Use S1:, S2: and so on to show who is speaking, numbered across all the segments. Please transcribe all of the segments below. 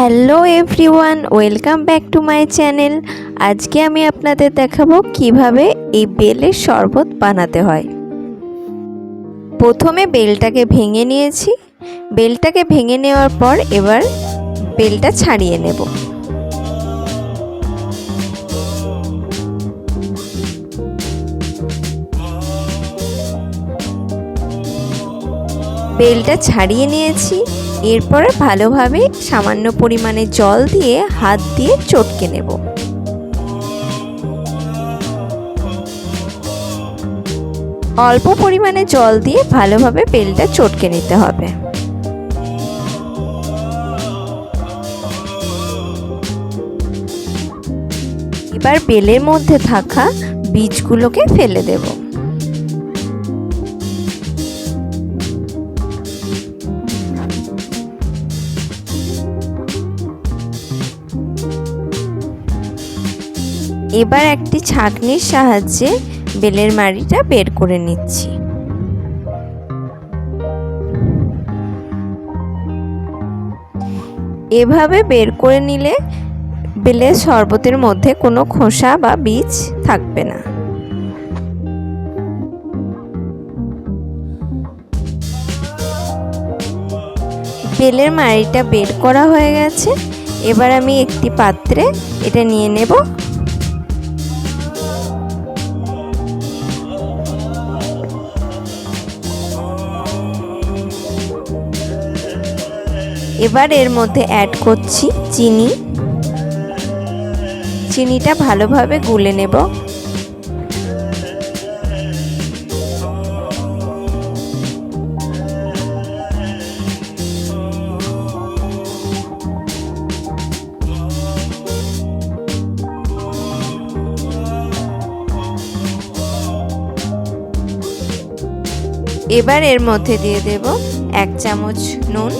S1: Hello everyone, welcome back to my channel. আজকে আমি আপনাদের দেখাবো কীভাবে এই বেলের শরবত বানাতে হয়। প্রথমে বেলটাকে ভেঙে নিয়েছি। বেলটাকে ভেঙে নেওয়ার পর এবার বেলটা ছাড়িয়ে নেব। বেলটা ছাড়িয়ে নিয়েছি। এরপরে ভালোভাবে সামান্য পরিমাণে জল দিয়ে হাত দিয়ে চটকে নেব। অল্প পরিমাণে জল দিয়ে ভালোভাবে বেলটা চটকে নিতে হবে। এবার বেলের মধ্যে থাকা বীজগুলোকে ফেলে দেবো। এবার একটি ছাঁকনির সাহায্যে বেলের মাড়িটা বের করে নিচ্ছি। এভাবে বের করে নিলে বেলের শরবতের মধ্যে কোনো খোসা বা বীজ থাকবে না। বেলের মাড়িটা বের করা হয়ে গেছে। এবার আমি একটি পাত্রে এটা নিয়ে নেব। এবার এর মধ্যে অ্যাড করছি চিনি। চিনিটা ভালোভাবে গুলে নেব। এবার এর মধ্যে দিয়ে দেব এক চামচ নুন।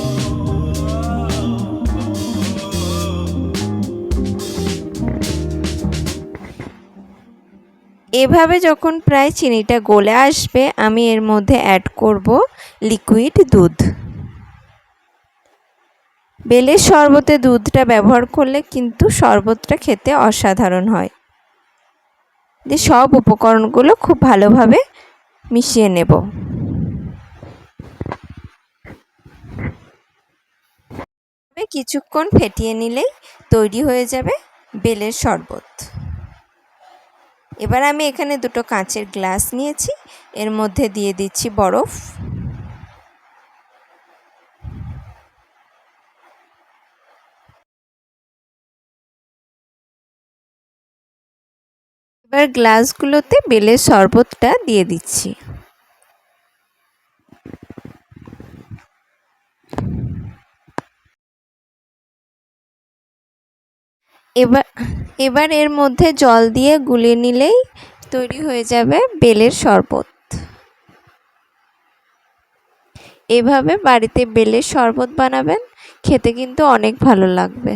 S1: এভাবে যখন প্রায় চিনিটা গলে আসবে, আমি এর মধ্যে অ্যাড করব লিকুইড দুধ। বেলের শরবতে দুধটা ব্যবহার করলে কিন্তু শরবতটা খেতে অসাধারণ হয়। যে সব উপকরণগুলো খুব ভালোভাবে মিশিয়ে নেব। কিছুক্ষণ ফেটিয়ে নিলেই তৈরি হয়ে যাবে বেলের শরবত। এবার আমি এখানে দুটো কাঁচের গ্লাস নিয়েছি, এর মধ্যে দিয়ে দিচ্ছি বরফ। এবার গ্লাসগুলোতে বেলের শরবতটা দিয়ে দিচ্ছি। এবার এবার এর মধ্যে জল দিয়ে গুলে নিলেই তৈরি হয়ে যাবে বেলের শরবত। এভাবে বাড়িতে বেলের শরবত বানাবেন, খেতে কিন্তু অনেক ভালো লাগবে।